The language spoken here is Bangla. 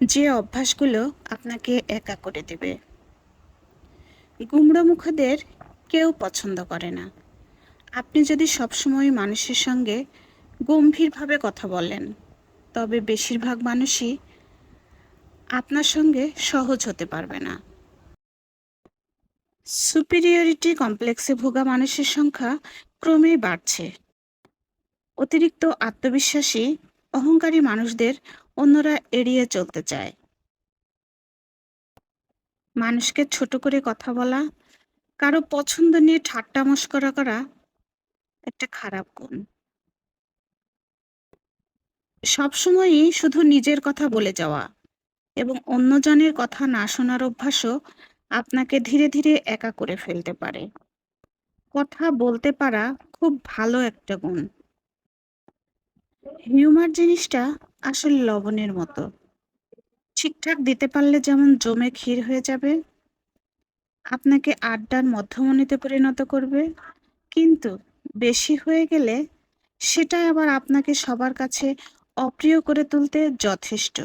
যে অভ্যাসগুলো আপনাকে একা করে দেবে। গুমড়ো মুখদের কেউ পছন্দ করে না। আপনি যদি সবসময় মানুষের সঙ্গে গম্ভীরভাবে কথা বলেন, তবে বেশিরভাগ মানুষই আপনার সঙ্গে সহজ হতে পারবে না। সুপিরিয়রিটি কমপ্লেক্সে ভোগা মানুষের সংখ্যা ক্রমেই বাড়ছে। অতিরিক্ত আত্মবিশ্বাসী অহংকারী মানুষদের অন্যরা এড়িয়ে চলতে চায়। মানুষকে ছোট করে কথা বলা, কারও পছন্দ নিয়ে ঠাট্টা মস্করা করা একটা খারাপ গুণ। সবসময়ই শুধু নিজের কথা বলে যাওয়া এবং অন্যজনের কথা না শোনার অভ্যাসও আপনাকে ধীরে ধীরে একা করে ফেলতে পারে। কথা বলতে পারা খুব ভালো একটা গুণ। হিউমার জিনিসটা আসলে লবণের মতো। ঠিকঠাক দিতে পারলে যেমন জমে ক্ষীর হয়ে যাবে, আপনাকে আড্ডার মধ্যমণিতে পরিণত করবে, কিন্তু বেশি হয়ে গেলে সেটাই আবার আপনাকে সবার কাছে অপ্রিয় করে তুলতে যথেষ্ট।